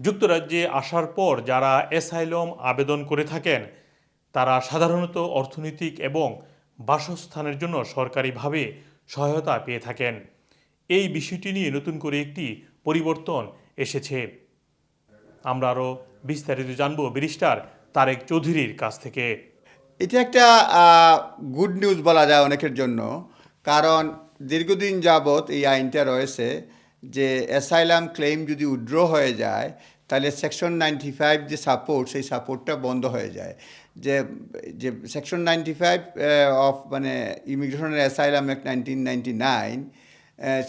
যুক্তরাজ্যে আসার পর যারা অ্যাসাইলম আবেদন করে থাকেন, তারা সাধারণত অর্থনৈতিক এবং বাসস্থানের জন্য সরকারিভাবে সহায়তা পেয়ে থাকেন। এই বিষয়টি নিয়ে নতুন করে একটি পরিবর্তন এসেছে। আমরা আরও বিস্তারিত জানব ব্যারিস্টার তারেক চৌধুরীর কাছ থেকে। এটা একটা গুড নিউজ বলা যায় অনেকের জন্য। কারণ দীর্ঘদিন যাবৎ এই আইনটা রয়েছে যে অ্যাসাইলাম ক্লেম যদি উইড্র হয়ে যায়, তাহলে সেকশন নাইনটি ফাইভ যে সাপোর্ট সেই সাপোর্টটা বন্ধ হয়ে যায়। যে যে সেকশন নাইনটি ফাইভ অফ মানে ইমিগ্রেশনের asylum act nineteen ninety nine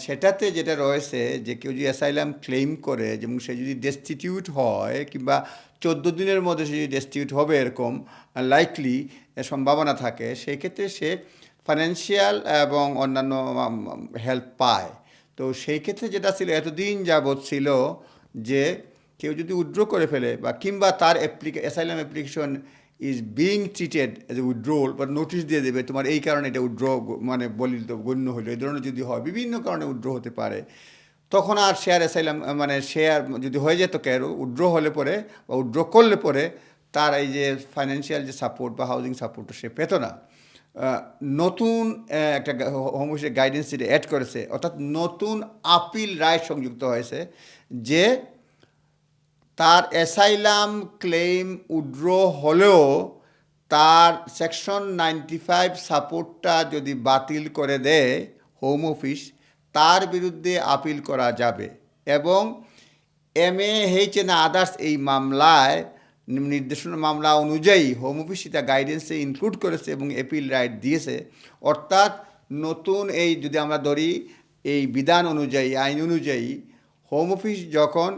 সেটাতে যেটা রয়েছে যে কেউ যদি অ্যাসাইলাম ক্লেম করে, যেমন সে যদি ডেস্টিটিউট হয়, কিংবা চোদ্দ দিনের মধ্যে সে যদি ডেস্টিটিউট হবে এরকম লাইকলি সম্ভাবনা থাকে, সেই ক্ষেত্রে সে ফাইন্যান্সিয়াল এবং অন্যান্য হেল্প পায়। তো সেই ক্ষেত্রে যেটা ছিল, এতদিন যাবৎ ছিল যে কেউ যদি উইথড্র করে ফেলে বা কিংবা তার অ্যাপ্লিকে asylum application is being treated as a withdrawal বা নোটিশ দিয়ে দেবে, তোমার এই কারণে এটা উইড্র মানে বলিত গণ্য হলো। এই ধরনের যদি হয়, বিভিন্ন কারণে উইথড্র হতে পারে। তখন আর শেয়ার অ্যাসাইলাম মানে শেয়ার যদি হয়ে যেত কেউ উইথড্র হলে পরে বা উইথড্র করলে পরে তার এই যে ফাইন্যান্সিয়াল যে সাপোর্ট বা হাউজিং সাপোর্টটা সে পেত না। নতুন একটা হোম অফিসের গাইডেন্স যেটা অ্যাড করেছে। অর্থাৎ নতুন আপিল রায় সংযুক্ত হয়েছে যে তার অ্যাসাইলাম ক্লেম উড্র হলেও তার সেকশন নাইনটি ফাইভ সাপোর্টটা যদি বাতিল করে দেয় হোম অফিস, তার বিরুদ্ধে আপিল করা যাবে। এবং এম এ হেইচ না আদার্স এই মামলায় নির্দেশনা মামলা অনুযায়ী হোম অফিস সেটা গাইডেন্সে ইনক্লুড করেছে এবং এপিল রাইট দিয়েছে। অর্থাৎ নতুন এই যদি আমরা ধরি, এই বিধান অনুযায়ী, আইন অনুযায়ী হোম অফিস যখন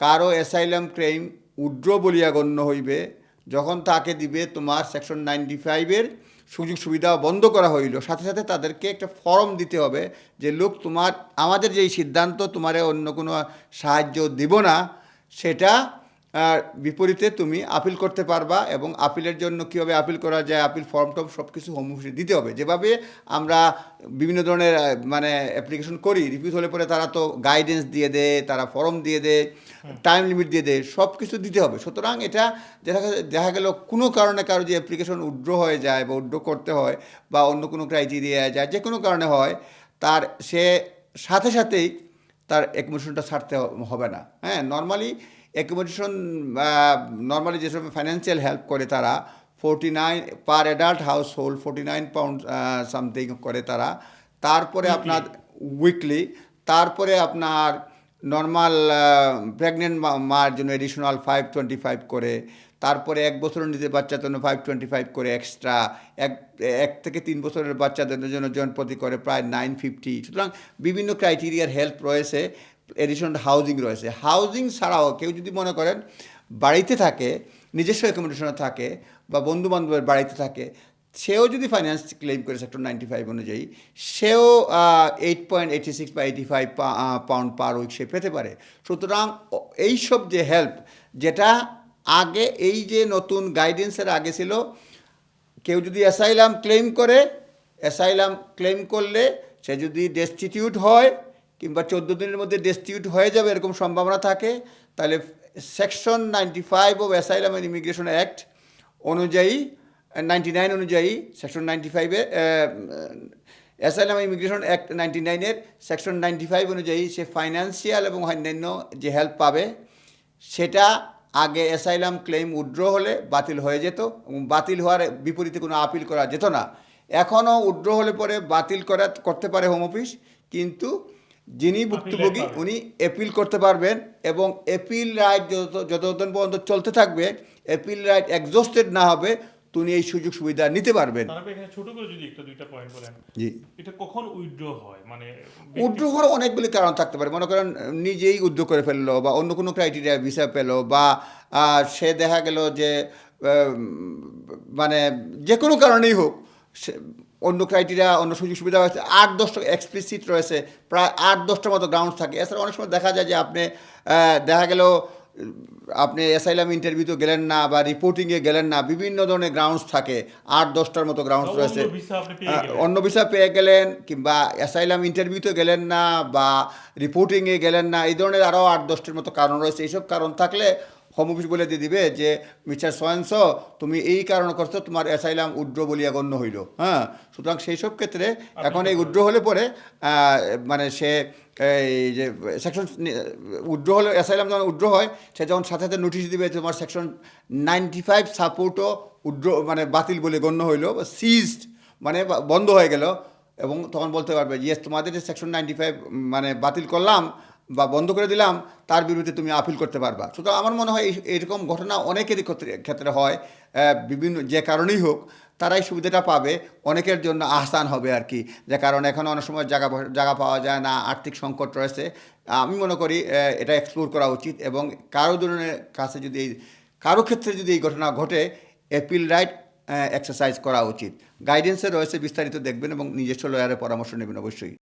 কারও অ্যাসাইলাম ক্লেম উড্র বলিয়া গণ্য হইবে, যখন তাকে দিবে তোমার সেকশন নাইনটি ফাইভের সুযোগ সুবিধা বন্ধ করা হইল, সাথে সাথে তাদেরকে একটা ফর্ম দিতে হবে যে, লোক তোমার, আমাদের যেই সিদ্ধান্ত তোমারে অন্য কোনো সাহায্য দিব না, সেটা বিপরীতে তুমি আপিল করতে পারবা এবং আপিলের জন্য কীভাবে আপিল করা যায় আপিল ফর্ম টর্ম সব কিছু হোম অফিসে দিতে হবে। যেভাবে আমরা বিভিন্ন ধরনের মানে অ্যাপ্লিকেশন করি রিফিউজ হলে পরে তারা তো গাইডেন্স দিয়ে দেয় তারা ফর্ম দিয়ে দেয় টাইম লিমিট দিয়ে দেয় সব কিছু দিতে হবে। সুতরাং এটা দেখা দেখা গেল কোনো কারণে কারও যে অ্যাপ্লিকেশন উড্র হয়ে যায় বা উড্র করতে হয় বা অন্য কোনো ক্রাইটেরিয়া যায় যে কোনো কারণে হয় তার সে সাথে সাথেই তার অ্যাকোমোডেশনটা ছাড়তে হবে না। হ্যাঁ নর্মালি অ্যাকোমোডেশন নর্মালি যেসব ফাইন্যান্সিয়াল হেল্প করে তারা forty nine per adult household forty nine pound something করে তারা। তারপরে আপনার উইকলি তারপরে আপনার নর্মাল প্রেগনেন্ট মার জন্য এডিশনাল ফাইভ টোয়েন্টি ফাইভ করে। তারপরে এক বছরের নিজের বাচ্চার জন্য ফাইভ টোয়েন্টি ফাইভ করে এক্সট্রা এক এক থেকে তিন বছরের বাচ্চাদের জন্য জনপ্রতি করে প্রায় নাইন ফিফটি সুতরাং বিভিন্ন ক্রাইটেরিয়ার হেল্প রয়েছে। এডিশনাল হাউজিং রয়েছে। হাউজিং ছাড়াও কেউ যদি মনে করেন বাড়িতে থাকে, নিজস্ব অ্যাকোমোডেশনে থাকে বা বন্ধু বান্ধবের বাড়িতে থাকে, সেও যদি ফাইন্যান্স ক্লেম করে সেক্টর নাইনটি ফাইভ অনুযায়ী, সেও এইট পয়েন্ট এইটি সিক্স বা eighty five pound per week সে পেতে পারে। সুতরাং এইসব যে হেল্প যেটা আগে এই যে নতুন গাইডেন্সের আগে ছিল, কেউ যদি অ্যাসাইলাম ক্লেম করে অ্যাসাইলাম ক্লেম করলে সে যদি ডেস্টিটিউট হয় কিংবা চোদ্দ দিনের মধ্যে ডেস্টিটিউট হয়ে যাবে, এরকম সম্ভাবনা থাকে, তাহলে section ninety five of asylum and immigration act অনুযায়ী নাইনটি নাইন অনুযায়ী সেকশন নাইনটি ফাইভে অ্যাসাইলাম ইমিগ্রেশন অ্যাক্ট নাইনটি নাইনের সেকশন নাইনটি ফাইভ অনুযায়ী সে ফাইন্যান্সিয়াল এবং অন্যান্য যে হেল্প পাবে, সেটা আগে অ্যাসাইলাম ক্লেম উড্র হলে বাতিল হয়ে যেত এবং বাতিল হওয়ার বিপরীতে কোনো আপিল করা যেত না। এখনও উড্র হলে পরে বাতিল করা, করতে পারে হোম অফিস কিন্তু যিনি ভুক্তভোগী উনি অ্যাপিল করতে পারবেন এবং অ্যাপিল রাইট যত যতদিন পর্যন্ত চলতে থাকবে অ্যাপিল রাইট এক্সস্টেড না হবে তিনি এই সুযোগ সুবিধা নিতে পারবেন। এখানে ছোট করে যদি একটা দুইটা পয়েন্ট বলেন। জি। এটা কখন উইথড্র হয়? মানে হওয়ার অনেকগুলি কারণ থাকতে পারে। মনে করেন নিজেই উদ্যোগ করে ফেলল বা অন্য কোনো ক্রাইটেরিয়া ভিসা পেল বা সে দেখা গেল যে মানে যে কোনো কারণেই হোক অন্য ক্রাইটেরিয়া অন্য সুযোগ সুবিধা রয়েছে। আট দশটা এক্সপ্লিসিট রয়েছে প্রায় আট দশটার মতো গ্রাউন্ড থাকে। এছাড়া অনেক সময় দেখা যায় যে আপনি দেখা গেল আপনি অ্যাসাইলাম ইন্টারভিউতে গেলেন না বা রিপোর্টিংয়ে গেলেন না বিভিন্ন ধরনের গ্রাউন্ডস থাকে। আট দশটার মতো গ্রাউন্ডস রয়েছে। অন্য ভিসা পেয়ে গেলেন। কিংবা অ্যাসাইলাম ইন্টারভিউতে গেলেন না বা রিপোর্টিংয়ে গেলেন না এই ধরনের আরও আট দশটির মতো কারণ রয়েছে। এইসব কারণ থাকলে হোম অফিস বলে দিয়ে দিবে যে মিস্টার সোয়েন্স তুমি এই কারণ করছ তোমার অ্যাসাইলাম উড্র বলিয়া গণ্য হইল। হ্যাঁ? সুতরাং সেই সব ক্ষেত্রে এখন এই উড্র হলে পরে মানে সে এই যে সেকশন উড্র হলে অ্যাসাইলাম যখন উড্র হয় সে যখন সাথে সাথে নোটিশ দিবে তোমার সেকশন নাইনটি ফাইভ সাপোর্টও উড্র মানে বাতিল বলে গণ্য হইল সিজড মানে বন্ধ হয়ে গেল এবং তখন বলতে পারবে ইয়েস তোমাদের যে সেকশন নাইনটি ফাইভ মানে বাতিল করলাম বা বন্ধ করে দিলাম, তার বিরুদ্ধে তুমি আপিল করতে পারবা। সুতরাং আমার মনে হয় এরকম ঘটনা অনেকেরই ক্ষেত্রে- ক্ষেত্রে হয়। বিভিন্ন যে কারণেই হোক, তারাই সুবিধাটা পাবে। অনেকের জন্য আহসান হবে আর কি। যে কারণ এখন অনেক সময় জায়গা জায়গা পাওয়া যায় না, আর্থিক সংকট রয়েছে। আমি মনে করি এটা এক্সপ্লোর করা উচিত এবং কারও ধরনের কাছে যদি এই, কারও ক্ষেত্রে যদি এই ঘটনা ঘটে অ্যাপিল রাইট এক্সারসাইজ করা উচিত। গাইডেন্সে রয়েছে বিস্তারিত দেখবেন এবং নিজস্ব লয়ারের পরামর্শ নেবেন অবশ্যই।